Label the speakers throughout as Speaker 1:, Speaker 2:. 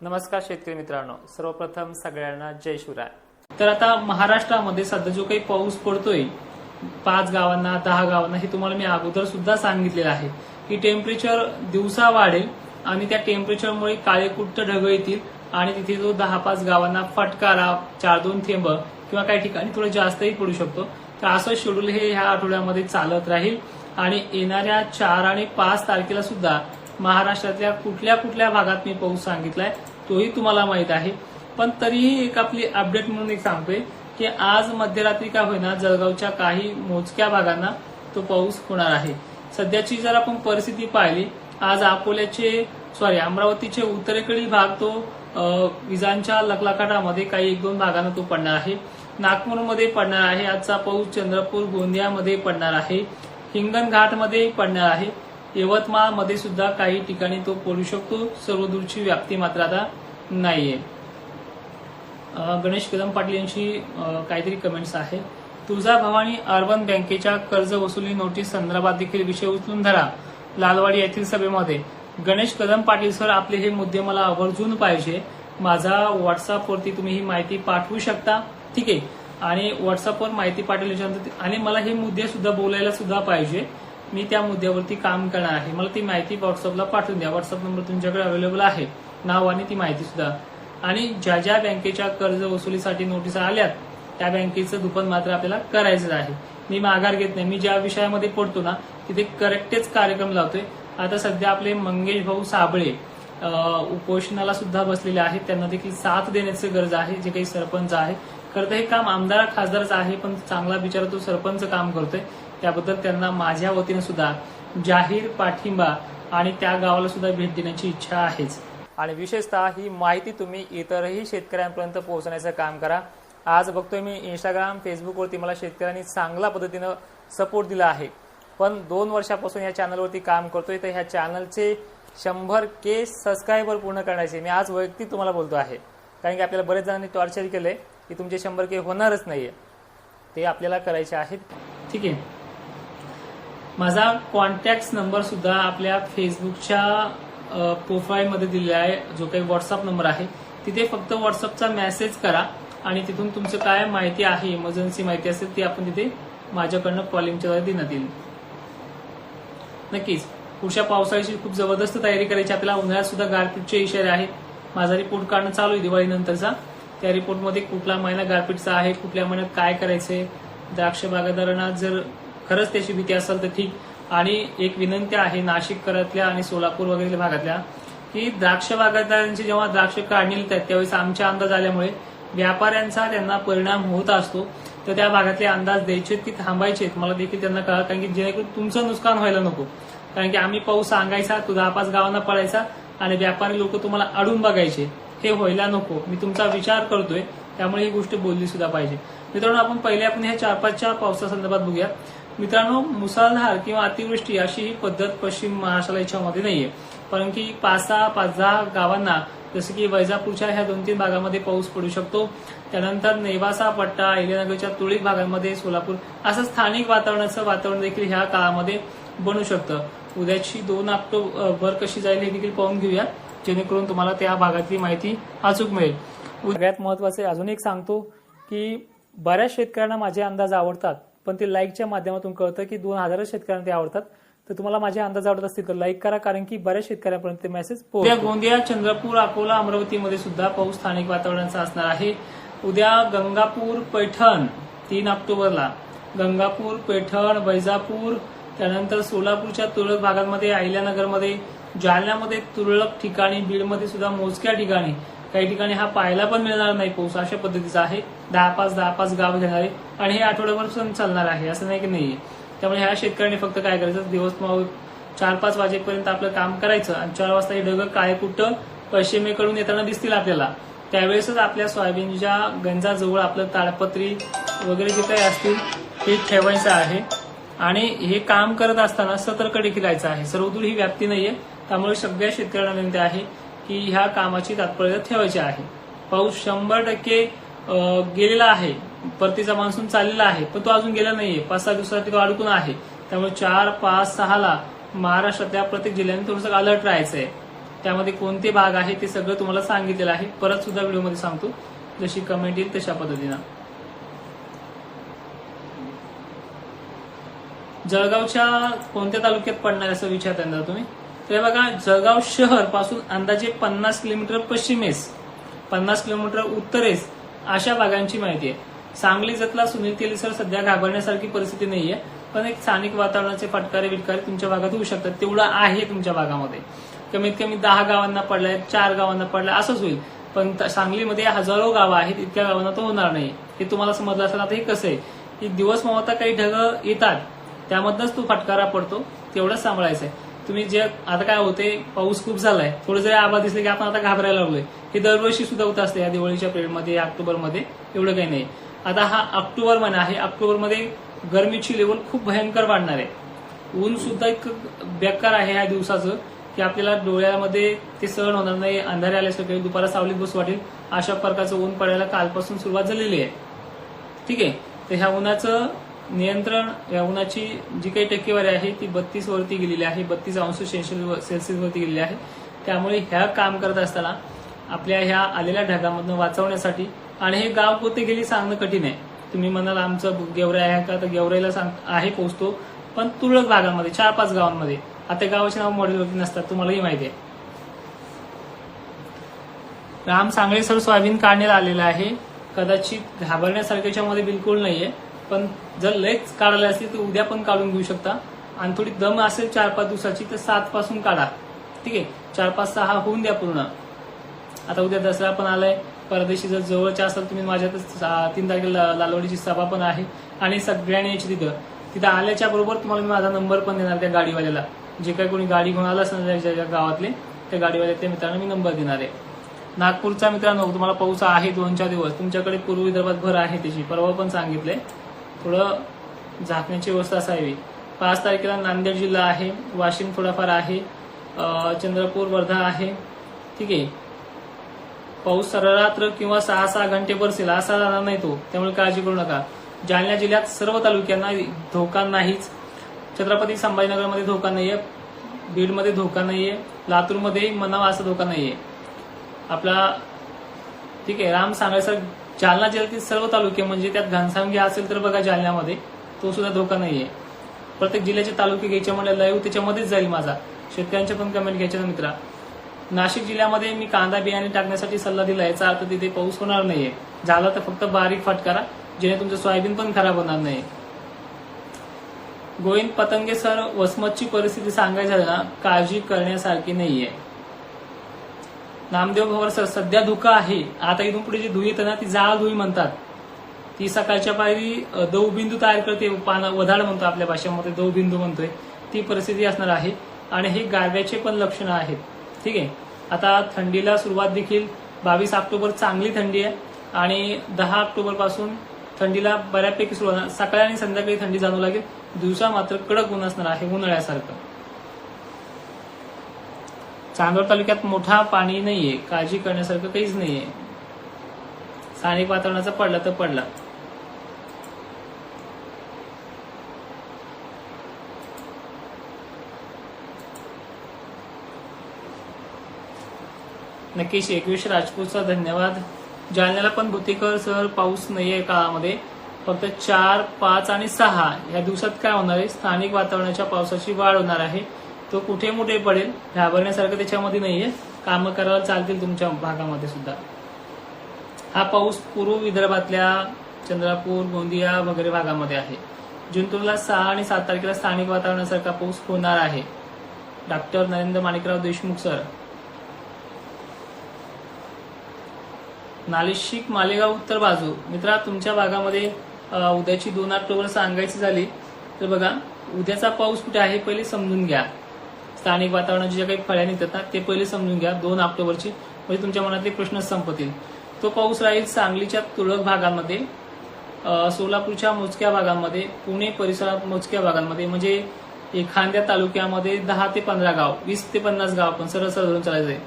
Speaker 1: नमस्कार शेतकरी मित्रांनो. सर्वप्रथम सगळ्यांना जय शिवराय. तर आता महाराष्ट्रामध्ये सध्या जो काही पाऊस पडतोय पाच गावांना दहा गावांना हे तुम्हाला मी अगोदर सुद्धा सांगितलेलं आहे की टेम्परेचर दिवसा वाढेल आणि त्या टेम्परेचरमुळे काळेकुट्ट ढग येतील आणि तिथे जो दहा पाच गावांना फटकारा चार दोन थेंब किंवा काही ठिकाणी थोडं जास्तही पडू शकतो. तर असं शेड्यूल हे ह्या आठवड्यामध्ये चालत राहील आणि येणाऱ्या चार आणि पाच तारखेला सुद्धा महाराष्ट्रातल्या कुठल्या कुठल्या भागात मी पाऊस सांगितलाय तोही तुम्हाला माहीत आहे. पण तरीही एक आपली अपडेट म्हणून एक सांगतोय की आज मध्यरात्री का होईना जळगावच्या काही मोजक्या भागांना तो पाऊस होणार आहे. सध्याची जर आपण परिस्थिती पाहिली आज अकोल्याचे सॉरी अमरावतीचे उत्तरेकडील भाग तो विजांच्या लखलखाटामध्ये काही एक दोन भागांना तो पडणार आहे. नागपूरमध्ये पडणार आहे. आजचा पाऊस चंद्रपूर गोंदियामध्ये पडणार आहे. हिंगणघाटमध्ये पडणार आहे. यवतमाळमध्ये सुद्धा काही ठिकाणी तो पडू शकतो. सर्वदूरची व्याप्ती मात्र आता नाहीये. गणेश कदम पाटील यांची काहीतरी कमेंट्स आहे तुळजा भवानी अर्बन बँकेच्या कर्ज वसुली नोटीस संदर्भात देखील विषय उचलून धरा. लालवाडी येथील सभेमध्ये. गणेश कदम पाटील सर आपले हे मुद्दे मला आवर्जून पाहिजे. माझा व्हॉट्सअपवरती तुम्ही ही माहिती पाठवू शकता. ठीक आहे. आणि व्हॉट्सअपवर माहिती पाठवल्याच्यानंतर आणि मला हे मुद्दे सुद्धा बोलायला सुद्धा पाहिजे. मी त्या मुद्द्यावरती काम करणार आहे. मला ती माहिती व्हॉट्सअपला पाठवून द्या. व्हॉट्सअप नंबर तुमच्याकडे अवेलेबल आहे. नाव आणि ती माहिती सुद्धा. आणि ज्या ज्या बँकेच्या कर्ज वसुलीसाठी नोटीस आल्यात त्या बँकेचं दुपन मात्र आपल्याला करायचं आहे. मी माघार घेत नाही. मी ज्या विषयामध्ये पडतो ना तिथे करेक्टच कार्यक्रम लावतोय. आता सध्या आपले मंगेश भाऊ साबळे उपोषणाला सुद्धा बसलेले आहेत. त्यांना देखील साथ देण्याची गरज आहे. जे काही सरपंच आहे खरं तर हे काम आमदार खासदारच आहे पण चांगला बिचारा तो सरपंच काम करतोय. त्याबद्दल त्यांना माझ्या वतीने सुद्धा जाहीर पाठिंबा आणि त्या गावाला सुद्धा भेट देण्याची इच्छा आहेच. आणि विशेषतः ही माहिती तुम्ही इतरही शेतकऱ्यांपर्यंत पोहोचण्याचं काम करा. आज बघतोय मी इंस्टाग्राम फेसबुकवरती मला शेतकऱ्यांनी चांगल्या पद्धतीनं सपोर्ट दिला आहे. पण दोन वर्षापासून या चॅनलवरती काम करतोय तर ह्या चॅनलचे शंभर के सबस्क्रायबर पूर्ण करण्याचे मी आज वैयक्तिक तुम्हाला बोलतो आहे. कारण की आपल्याला बरेच जणांनी टॉर्चर केलंय की तुमचे शंभर के होणारच नाहीये. ते आपल्याला करायचे आहेत. ठीक आहे. माझा कॉन्टॅक्ट नंबर सुद्धा आपल्या फेसबुकच्या प्रोफाईलमध्ये दिलेला आहे. जो काही व्हॉट्सअप नंबर आहे तिथे फक्त व्हॉट्सअपचा मेसेज करा आणि तिथून तुमचं काय माहिती आहे इमर्जन्सी माहिती असेल ती आपण तिथे माझ्याकडनं कॉलिंगच्या द्वारे देण्यात येईल. नक्कीच. पुढच्या पावसाळ्याची खूप जबरदस्त तयारी करायची. आपल्याला उन्हाळ्यात सुद्धा गारपीटचे इशारे आहेत. माझा रिपोर्ट काढणं चालू आहे दिवाळीनंतरचा. त्या रिपोर्टमध्ये कुठला महिना गारपीटचा आहे कुठल्या महिन्यात काय करायचंय? द्राक्ष बागायतदारांना जर खरंच त्याची भीती असेल तर ठीक. आणि एक विनंती आहे नाशिककरातल्या आणि सोलापूर वगैरे भागातल्या की द्राक्ष बागायतदारांची जेव्हा द्राक्ष काढणी येतात त्यावेळेस आमच्या अंदाज आल्यामुळे व्यापाऱ्यांचा त्यांना परिणाम होत असतो. तर त्या भागातले अंदाज द्यायचेत की थांबायचेत मला देखील त्यांना कळा कारण की जेणेकरून तुमचं नुकसान व्हायला नको. कारण की आम्ही पाऊस सांगायचा तो दहा पाच गावांना पळायचा आणि व्यापारी लोक तुम्हाला अडून बघायचे. हे व्हायला नको. मी तुमचा विचार करतोय. त्यामुळे ही गोष्ट बोलली सुद्धा पाहिजे. मित्रांनो आपण पहिले आपण ह्या चार पाचच्या पावसासंदर्भात बघूया. मित्रांनो मुसळधार किंवा अतिवृष्टी अशी ही पद्धत पश्चिम महाराष्ट्राला याच्यामध्ये नाहीये. कारण की पाच सहा पाच दहा गावांना जसं की वैजापूरच्या ह्या दोन तीन भागामध्ये पाऊस पडू शकतो. त्यानंतर नेवासा पट्टा अहिल्यानगरच्या तुळीक भागांमध्ये सोलापूर असं स्थानिक वातावरणाचं वातावरण देखील ह्या काळामध्ये बनू शकतं. उद्याची दोन ऑक्टोबर कशी जाईल हे देखील पाहून घेऊया जेणेकरून तुम्हाला त्या भागातली माहिती अचूक मिळेल. सगळ्यात महत्त्वाचे अजून एक सांगतो की बऱ्याच शेतकऱ्यांना माझे अंदाज आवडतात. पण ते लाईकच्या माध्यमातून कळतं की दोन हजार शेतकऱ्यांना ते आवडतात. तर तुम्हाला माझे अंदाज आवडत असतील तर लाईक करा कारण की बऱ्याच शेतकऱ्यांपर्यंत ते मेसेज उद्या गोंदिया चंद्रपूर अकोला अमरावतीमध्ये सुद्धा पाऊस स्थानिक वातावरणाचा असणार आहे. उद्या गंगापूर पैठण तीन ऑक्टोबरला. गंगापूर पैठण वैजापूर त्यानंतर सोलापूरच्या तुरळक भागांमध्ये अहिल्यानगरमध्ये जालन्यामध्ये तुरळक ठिकाणी बीडमध्ये सुद्धा मोजक्या ठिकाणी काही ठिकाणी हा पाहायला पण मिळणार नाही. पाऊस अशा पद्धतीचा आहे. दहा पाच दहा पाच गाव घेणार आहे. आणि हे आठवड्याभर पण चालणार आहे असं नाही की नाहीये. त्यामुळे ह्या शेतकऱ्यांनी फक्त काय करायचं? दिवस चार पाच वाजेपर्यंत आपलं काम करायचं. आणि चार वाजता हे ढग काय कुठं पश्चिमेकडून येताना दिसतील आपल्याला. त्यावेळेसच आपल्या सोयाबीनच्या गंजाजवळ आपलं ताडपत्री वगैरे जे काही असतील हे ठेवायचं आहे. आणि हे काम करत असताना सतर्क देखील राहायचं आहे. सर्वदूर ही व्याप्ती नाहीये. त्यामुळे सगळ्या शेतकऱ्यांना विनंती आहे की ह्या कामाची तात्पर्य ठेवायची आहे. पाऊस शंभर टक्के गेलेला आहे. परतीचा मान्सून चाललेला आहे पण तो अजून गेला नाहीये. पाच सहा दिवसासाठी तो अडकून आहे. त्यामुळे चार पाच सहाला महाराष्ट्रातल्या प्रत्येक जिल्ह्याने थोडंसं अलर्ट राहायचं आहे त्यामध्ये कोणते भाग आहे ते सगळं तुम्हाला सांगितलेलं आहे. परत सुद्धा व्हिडिओमध्ये सांगतो. जशी कमेंट येईल तशा पद्धतीनं. जळगावच्या कोणत्या तालुक्यात पडणार असं विचारता तुम्ही? तर बघा जळगाव शहरपासून अंदाजे पन्नास किलोमीटर पश्चिमेस पन्नास किलोमीटर उत्तरेस अशा भागांची माहिती आहे. सांगली जतला सुनील तेलीसर सध्या घाबरण्यासारखी परिस्थिती नाहीये पण एक स्थानिक वातावरणाचे फटकारे विटकारे तुमच्या भागात होऊ शकतात. तेवढं आहे तुमच्या भागामध्ये. कमीत कमी दहा गावांना पडलाय चार गावांना पडलाय असंच होईल. पण सांगलीमध्ये हजारो गावं आहेत इतक्या गावांना तो होणार नाही. हे तुम्हाला समजलं असेल आता हे कसं आहे? की दिवस मावता काही ढग येतात त्यामधनच तो फटकारा पडतो तेवढंच सांभाळायचं आहे तुम्ही जे आता काय होते पाऊस खूप झालाय. थोडं जरी आबा दिसले की आपण आता घाबरायला लागलोय. हे दरवर्षी सुद्धा होत असते या दिवाळीच्या पिरियडमध्ये या ऑक्टोबरमध्ये. एवढं काही नाही. आता हा ऑक्टोबर महिना आहे ऑक्टोबरमध्ये गरमीची लेवल खूप भयंकर वाढणार आहे. ऊन सुद्धा इतकं बेकार आहे या दिवसाचं की आपल्याला डोळ्यामध्ये ते सहन होणार नाही अंधारे आल्यासारखे दुपारा सावलीत बस वाटेल. अशा प्रकारचं ऊन पडायला कालपासून सुरुवात झालेली आहे. ठीक आहे? तर ह्या उन्हाचं नियंत्रण या उन्हाची जी काही टक्केवारी आहे ती बत्तीस वरती गेलेली आहे बत्तीस अंश सेल्सिअस सेल्सिअस वरती गेलेली आहे. त्यामुळे ह्या काम करत असताना आपल्या ह्या आलेल्या ढगामधून वाचवण्यासाठी आणि हे गाव कोणते गेली सांगणं कठीण आहे. तुम्ही म्हणाल आमचं गेवराई आहे का? तर गेवराईला सांग आहे पोहोचतो पण तुरळक भागामध्ये चार पाच गावांमध्ये. आता गावाचे नाव मॉडेलवरती नसतात तुम्हालाही माहिती आहे. राम सांगळे सर सोयाबीन काढण्याला आलेलं आहे. कदाचित घाबरण्यासारख्याच्या मध्ये बिलकुल नाहीये. पण जर लयच काढायला असतील तर उद्या पण काढून घेऊ शकता. आणि थोडी दम असेल चार पाच दिवसाची तर सात पासून काढा. ठीक आहे? चार पाच सहा होऊन द्या पूर्ण. आता उद्या दसरा पण आलाय. परदेशी जर जवळच्या असाल तुम्ही माझ्यातच तीन तारखेला लालवडीची सभा पण आहे. आणि सगळ्यांनी यायची तिथं. तिथं आल्याच्या बरोबर तुम्हाला मी माझा नंबर पण देणार त्या गाडीवाल्याला. जे काही कोणी गाडी घेऊन आला असेल ज्या- ज्या गावातले त्या गाडीवाल्या त्या मित्रांना मी नंबर देणार आहे. नागपूरचा मित्रांनो तुम्हाला पाऊस आहे दोन चार दिवस. तुमच्याकडे पूर्व विदर्भात भर आहे त्याची. परवा पण सांगितलंय. थोडं झाकण्याची व्यवस्था असावी. पाच तारखेला नांदेड जिल्हा आहे वाशिम थोडाफार आहे चंद्रपूर वर्धा आहे. ठीक आहे. पाऊस सररात्र किंवा सहा सहा घंटे बरसेल असा जाणार नाही तो. त्यामुळे काळजी करू नका. जालना जिल्ह्यात सर्व तालुक्यांना धोका नाहीच. छत्रपती संभाजीनगरमध्ये धोका नाहीये. बीडमध्ये धोका नाहीये. लातूरमध्ये म्हणावा असा धोका नाहीये. आपला ठीक आहे राम सांगायचं जालना जिल्ह्यातील सर्व तालुके म्हणजे त्यात घनसावंगी असेल तर बघा जालन्यामध्ये तो सुद्धा धोका नाहीये. प्रत्येक जिल्ह्याचे तालुके घ्यायचे म्हणलं लाईव्ह त्याच्यामध्येच जाईल माझा. शेतकऱ्यांच्या पण कमेंट घ्यायच्या ना मित्रा. नाशिक जिल्ह्यामध्ये मी कांदा बियाणे टाकण्यासाठी सल्ला दिला याचा अर्थ तिथे पाऊस होणार नाहीये. झाला तर फक्त बारीक फटकारा जेणे तुमचं सोयाबीन पण खराब होणार नाही. गोविंद पतंगे सर वसमतची परिस्थिती सांगायची ना काळजी करण्यासारखी नाहीये. नामदेव भवर सर सध्या धुकं आहे. आता इथून पुढे जी धुई येते ना ती जाळ धुई म्हणतात. ती सकाळच्या पायरी अ, दवबिंदू तयार करते पाना वधाड म्हणतो आपल्या भाषेमध्ये दवबिंदू म्हणतोय. ती परिस्थिती असणार आहे. आणि हे गारव्याचे पण लक्षणं आहेत. ठीक आहे? आता थंडीला सुरुवात देखील बावीस ऑक्टोबर चांगली थंडी आहे. आणि दहा ऑक्टोबरपासून थंडीला बऱ्यापैकी सुरुवात सकाळी आणि संध्याकाळी थंडी जाणू लागेल. दिवसा मात्र कडक ऊन असणार आहे उन्हाळ्यासारखं. चांदोड तालुक्यात मोठा पाणी नाहीये काळजी करण्यासारखं काहीच नाहीये. स्थानिक वातावरणाचा पडला तर पडला. नक्कीच एकवीस राजपूतचा धन्यवाद. जालन्याला पण भुतेकर सर पाऊस नाहीये काळामध्ये. फक्त चार पाच आणि सहा या दिवसात काय होणार आहे? स्थानिक वातावरणाच्या पावसाची वाढ होणार आहे. तो कुठे मोठे पडेल घाबरण्यासारखं त्याच्यामध्ये नाहीये. कामं करायला चालतील तुमच्या भागामध्ये सुद्धा. हा पाऊस पूर्व विदर्भातल्या चंद्रपूर गोंदिया वगैरे भागामध्ये आहे. जिंतूरला सहा आणि सात तारखेला स्थानिक वातावरणासारखा पाऊस होणार आहे. Doctor Narendra Manikrao Deshmukh sir. नालिशिक Malegaon उत्तर बाजू. मित्रा तुमच्या भागामध्ये उद्याची दोन ऑक्टोबर सांगायची झाली तर बघा उद्याचा पाऊस कुठे आहे पहिले समजून घ्या. स्थानिक वातावरणाचे ज्या काही फळ्या निघतात ना ते पहिले समजून घ्या. दोन ऑक्टोबरची. म्हणजे तुमच्या मनातले प्रश्न संपतील. तो पाऊस राहील सांगलीच्या तुरळक भागामध्ये सोलापूरच्या मोजक्या भागांमध्ये पुणे परिसरात मोजक्या भागांमध्ये म्हणजे एखाद्या तालुक्यामध्ये दहा ते पंधरा गाव वीस ते पन्नास गाव पण सरळ सरळ धरून चालायचंय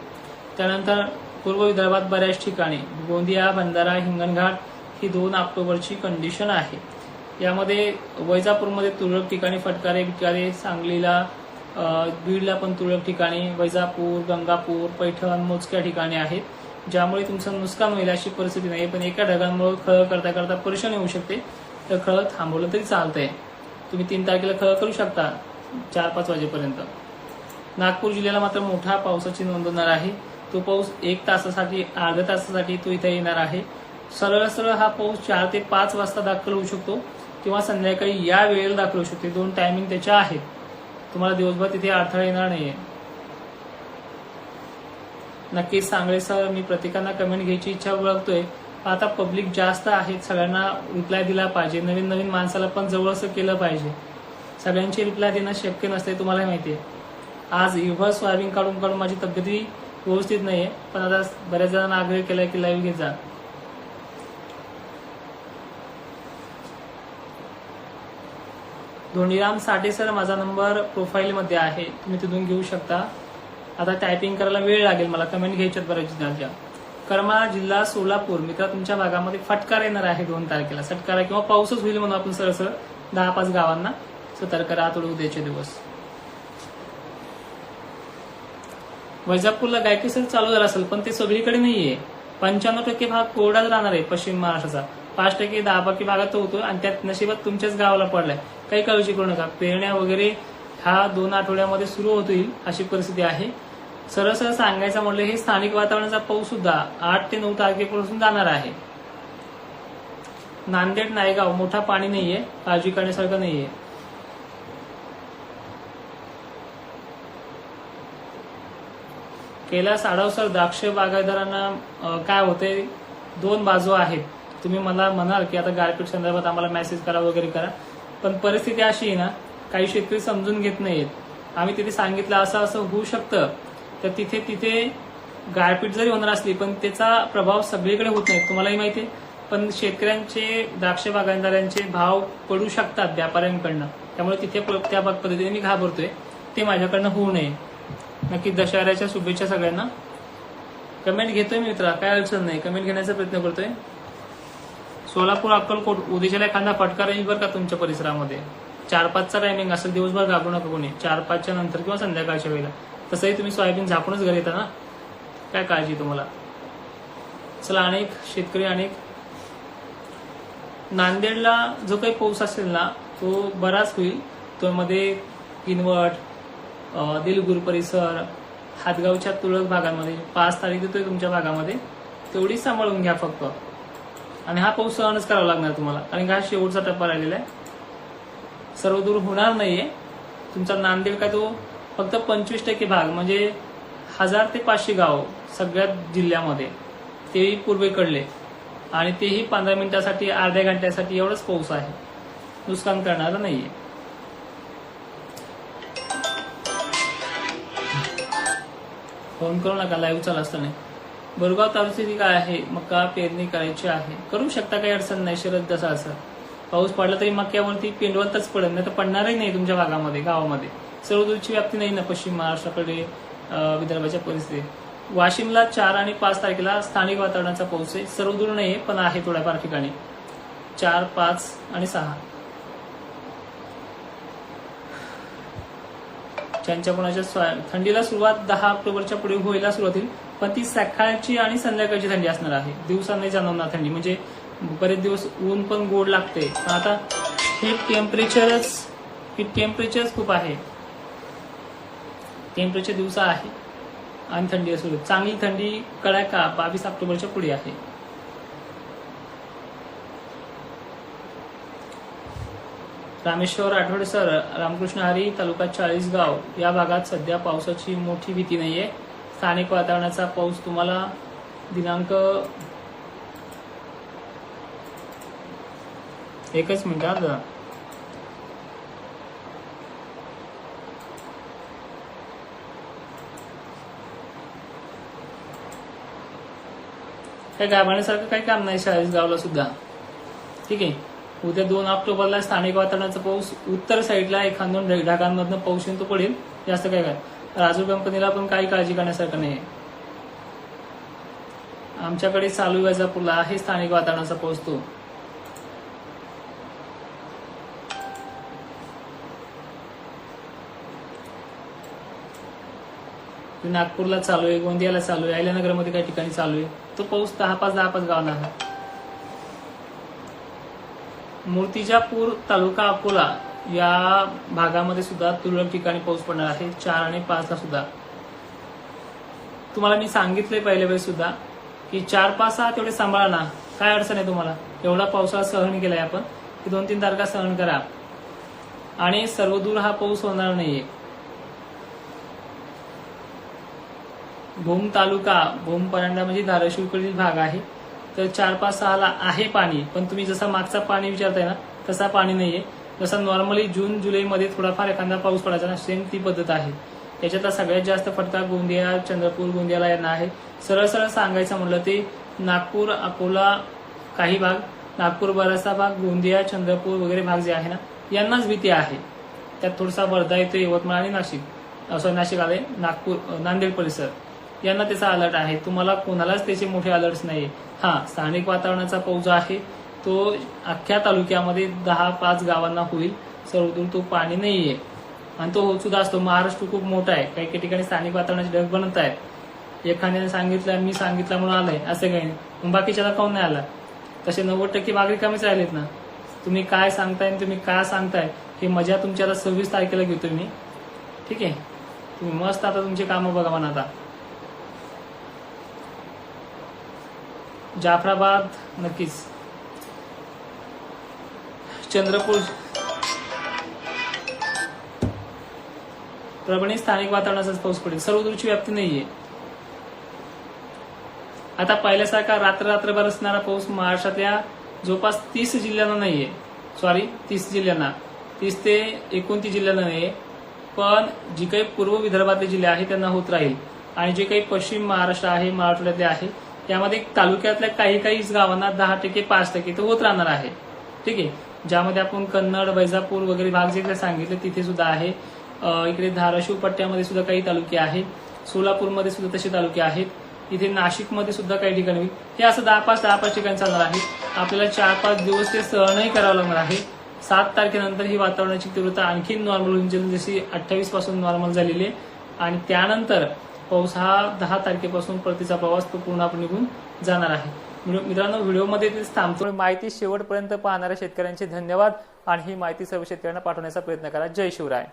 Speaker 1: त्यानंतर पूर्व विदर्भात बऱ्याच ठिकाणी गोंदिया भंडारा हिंगणघाट ही दोन ऑक्टोबरची कंडिशन आहे. यामध्ये वैजापूरमध्ये तुरळक ठिकाणी फटकारे बिटकारे सांगलीला बीडला पण तुरळक ठिकाणी वैजापूर गंगापूर पैठण मोजक्या ठिकाणी आहेत ज्यामुळे तुमचं नुकसान होईल अशी परिस्थिती नाही पण एका ढगांमुळे खळ करता करता परेशानी होऊ शकते. तर खळ थांबवलं तरी चालतंय. तुम्ही तीन तारखेला खळ करू शकता चार पाच वाजेपर्यंत. नागपूर जिल्ह्याला मात्र मोठा पावसाची नोंद होणार आहे. तो पाऊस एक तासासाठी अर्ध्या तासासाठी तो इथे येणार आहे. सरळ सरळ हा पाऊस चार ते पाच वाजता दाखल होऊ शकतो किंवा संध्याकाळी या वेळेला दाखल होऊ शकते. दोन टायमिंग त्याच्या आहेत. तुम्हाला दिवसभर तिथे अडथळा येणार नाहीये. नक्कीच सांगळे सर मी प्रत्येकांना कमेंट घ्यायची इच्छा बघतोय आता पब्लिक जास्त आहे सगळ्यांना रिप्लाय दिला पाहिजे. नवीन नवीन माणसाला पण जवळ असं केलं पाहिजे. सगळ्यांची रिप्लाय देणं शक्य नसते तुम्हाला माहिती आहे आज इव्हर सोयाबीन काढून काढून माझी तब्येती व्यवस्थित नाहीये. पण आता बऱ्याच जणांना आग्रह केलाय की लाईव्ह घेत जा. धोंडीराम साठे सर माझा नंबर प्रोफाईलमध्ये आहे. तुम्ही तिथून घेऊ शकता. आता टायपिंग करायला वेळ लागेल मला. कमेंट घ्यायच्यात बऱ्याच जिल्ह्याच्या करमाळा जिल्हा सोलापूर. मित्र तुमच्या भागामध्ये फटकार येणार आहे दोन तारखेला. सटकारा किंवा पाऊसच होईल म्हणून आपण सरळ सरळ दहा पाच गावांना. सतर्क राहत उद्याचे दिवस. वैजापूरला गायकी सर चालू झाला असेल पण ते सगळीकडे नाहीये. पंच्याण्णव टक्के भाग कोरडाच राहणार आहे पश्चिम महाराष्ट्राचा. पाच टक्के दहा टक्के भागात तो होतो आणि त्यात नशिबात तुमच्याच गावाला पडलाय. काही काळजी करू नका. पेरण्या वगैरे ह्या दोन आठवड्यामध्ये सुरू होतील अशी परिस्थिती आहे. सरळ सरळ सांगायचं म्हणलं हे स्थानिक वातावरणाचा पाऊस सुद्धा आठ ते नऊ तारखेपासून जाणार आहे. नांदेड नायगाव मोठा पाणी नाहीये काळजी करण्यासारखं नाहीये. कैलास आडावसर द्राक्ष बागायतदारांना काय होते दोन बाजू आहेत. तुम्ही मला म्हणाल की आता गारपीट संदर्भात आम्हाला मेसेज करा वगैरे करा. पण परिस्थिती अशी आहे ना काही शेतकरी समजून घेत नाहीत आम्ही तिथे सांगितलं असं असं होऊ शकतं. तर तिथे तिथे गारपीट जरी होणार असली पण त्याचा प्रभाव सगळीकडे होत नाही. तुम्हालाही माहिती आहे. पण शेतकऱ्यांचे द्राक्ष बागायतदारांचे भाव पडू शकतात व्यापाऱ्यांकडनं. त्यामुळे तिथे त्या बाग पद्धतीने मी घाबरतोय. ते माझ्याकडनं होऊ नये. नक्की दशहऱ्याच्या शुभेच्छा सगळ्यांना. कमेंट घेतोय मित्रा. काय अडचण नाही. कमेंट घेण्याचा प्रयत्न करतोय. सोलापूर अक्कलकोट उद्याच्याला एखादा फटका राहील बरं का तुमच्या परिसरामध्ये? चार पाचचा टायमिंग असेल दिवसभर घाबरू नका कोणी. चार पाचच्या नंतर किंवा संध्याकाळच्या वेळेला. तसंही तुम्ही सोयाबीन झाकूनच घरी येता ना? काय काळजी तुम्हाला? चला अनेक शेतकरी अनेक. नांदेडला जो काही पाऊस असेल ना तो बराच होईल. तो मध्ये किनवट दिलगुर परिसर हातगावच्या तुरळक भागामध्ये पाच तारीख येतोय तुमच्या भागामध्ये. तेवढी सांभाळून घ्या फक्त. आणि हा पाऊस सहनच करावा लागणार तुम्हाला. कारण का हा शेवटचा टप्पा राहिलेला आहे. सर्व दूर होणार नाहीये. तुमचा नांदेड काय तो फक्त पंचवीस टक्के भाग म्हणजे हजार ते पाचशे गाव सगळ्यात जिल्ह्यामध्ये तेही पूर्वेकडले. आणि तेही पंधरा मिनिटासाठी अर्ध्या घंट्यासाठी एवढंच पाऊस आहे. नुकसान करणारा नाहीये. फोन करू नका लाईव्ह चालू असताना. बोरगाव तालुक्यातील काय आहे मका पेरणी करायची आहे. करू शकता काही अडचण नाही शरद जसा असं पाऊस पडला तरी मक्यावरती पेंडवतच पडेल नाही तर पडणारही नाही तुमच्या भागामध्ये गावामध्ये. सर्वदूरची व्याप्ती नाही ना पश्चिम महाराष्ट्राकडे विदर्भाच्या परिस्थितीत. वाशिमला चार आणि पाच तारखेला स्थानिक वातावरणाचा पाऊस आहे. सर्वदूर नाही पण आहे थोड्याफार ठिकाणी. चार पाच आणि सहा. ज्यांच्या कोणाच्या थंडीला सुरुवात दहा ऑक्टोबरच्या पुढे होईला सुरुवात होईल पण ती सकाळची आणि संध्याकाळची थंडी असणार आहे. दिवसा नाही जाणवणार थंडी. म्हणजे बरेच दिवस ऊन पण गोड लागते. पण आता हे टेम्परेचरच हे टेम्परेचरच खूप आहे. टेम्परेचर दिवसा आहे आणि थंडी असू चांगली थंडी कडाका बावीस ऑक्टोबरच्या पुढे आहे. रामेश्वर आठवडे सर रामकृष्ण हरी तालुका चाळीसगाव. या भागात सध्या पावसाची मोठी भीती नाहीये. स्थानिक वातावरणाचा पाऊस तुम्हाला दिनांक एकच मिनिट हा काही गाभाण्यासारखं काही काम नाही चाळीसगावला सुद्धा. ठीक आहे. उद्या दोन ऑक्टोबरला स्थानिक वातावरणाचा पाऊस उत्तर साईडला एखाद दोन ढगांमधनं पाऊस येऊन तो पडेल. जास्त काय काय? राजू कंपनीला पण काही काळजी करण्यासारखं नाही आमच्याकडे चालू वैजापूरला आहे स्थानिक वातावरणाचा पोहोचतो. नागपूरला चालू आहे गोंदियाला चालू आहे अहिल्यानगरमध्ये काही ठिकाणी चालू आहे. तो पाऊस दहा पाच दहा पाच गावांना आहे. मूर्तिजापूर तालुका अकोला या भागामध्ये सुद्धा तुरळक ठिकाणी पाऊस पडणार आहे. चार आणि पाचला सुद्धा. तुम्हाला मी सांगितले पहिल्या वेळेस सुद्धा की चार पाच सहा तेवढे सांभाळा ना. काय अडचण आहे तुम्हाला? एवढा पावसाळा सहन केलाय आपण की दोन तीन तारखा सहन करा. आणि सर्वदूर हा पाऊस होणार नाहीये. भूम तालुका भूम परांडा म्हणजे धाराशिवकडील भाग आहे. तर चार पाच सहाला आहे पाणी पण तुम्ही जसा मागचा पाणी विचारताय ना तसा पाणी नाहीये. जसं नॉर्मली जून जुलैमध्ये थोडाफार एखादा पाऊस पडायचा ना सेम ती पद्धत आहे. याच्यातला सगळ्यात जास्त फटका गोंदिया चंद्रपूर गोंदियाला यांना आहे. सरळ सरळ सांगायचं म्हटलं ते नागपूर अकोला काही भाग नागपूर बराचसा भाग गोंदिया चंद्रपूर वगैरे भाग जे आहे ना यांनाच भीती आहे. त्यात थोडासा वर्धा येतो यवतमाळ आणि नाशिक. सॉरी नाशिक आले नागपूर नांदेड परिसर. यांना त्याचा अलर्ट आहे. तुम्हाला कोणालाच त्याचे मोठे अलर्ट्स नाही हा स्थानिक वातावरणाचा पाऊस जो आहे तो अख्ख्या तालुक्यामध्ये दहा पाच गावांना होईल. सर्वदूर तो पाणी नाहीये. आणि तो होत सुद्धा असतो. महाराष्ट्र खूप मोठा आहे. काही काही ठिकाणी स्थानिक वातावरणाचे ढग बनत आहेत. एखाद्याने सांगितलं मी सांगितलं म्हणून आलंय. असं काही नाही. बाकीच्या बाकीच्याला काऊन नाही आला? तसे नव्वद टक्के मागणी कमीच राहिलेत ना? तुम्ही काय सांगताय आणि तुम्ही काय सांगताय हे मजा तुमची आता सव्वीस तारखेला घेतो मी. ठीक आहे? तुम्ही मस्त आता तुमचे कामं बघा म्हणा आता. जाफराबाद नक्कीच. चंद्रपूर प्रमाणे स्थानिक वातावरणाचाच पाऊस पडेल. सर्वदूरची व्याप्ती नाहीये. आता पहिल्यासारखा रात्र रात्रभर असणारा पाऊस महाराष्ट्रातल्या जवळपास तीस जिल्ह्यांना नाहीये. सॉरी तीस जिल्ह्यांना. तीस ते एकोणतीस जिल्ह्यांना नाहीये. पण जी काही पूर्व विदर्भातले जिल्हे आहेत त्यांना होत राहील. आणि जे काही पश्चिम महाराष्ट्र आहे महाराष्ट्रातले आहे त्यामध्ये तालुक्यातल्या काही काही गावांना दहा टक्के पाच टक्के तर होत राहणार आहे. ठीक आहे? ज्यामध्ये आपण कन्नड वैजापूर वगैरे भाग जे काही सांगितले तिथे सुद्धा आहे. इकडे धाराशिव पट्ट्यामध्ये सुद्धा काही तालुके आहेत. सोलापूरमध्ये सुद्धा तसे तालुके आहेत. इथे नाशिकमध्ये सुद्धा काही ठिकाणी. होईल हे असं दहा पाच दहा पाच ठिकाणी चालणार आहे. आपल्याला चार पाच दिवस ते सहनही करावं लागणार आहे. सात तारखेनंतर ही वातावरणाची तीव्रता आणखी नॉर्मल होईल. जल- जशी अठ्ठावीसपासून नॉर्मल झालेली आहे. आणि त्यानंतर पाऊस हा दहा तारखेपासून परतीचा प्रवास तो पूर्ण आपण निघून जाणार आहे. मित्रांनो व्हिडिओमध्ये तेच थांबतो. माहिती शेवटपर्यंत पाहणाऱ्या शेतकऱ्यांचे धन्यवाद आणि ही माहिती सर्व शेतकऱ्यांना पाठवण्याचा प्रयत्न करा. जय शिवराय.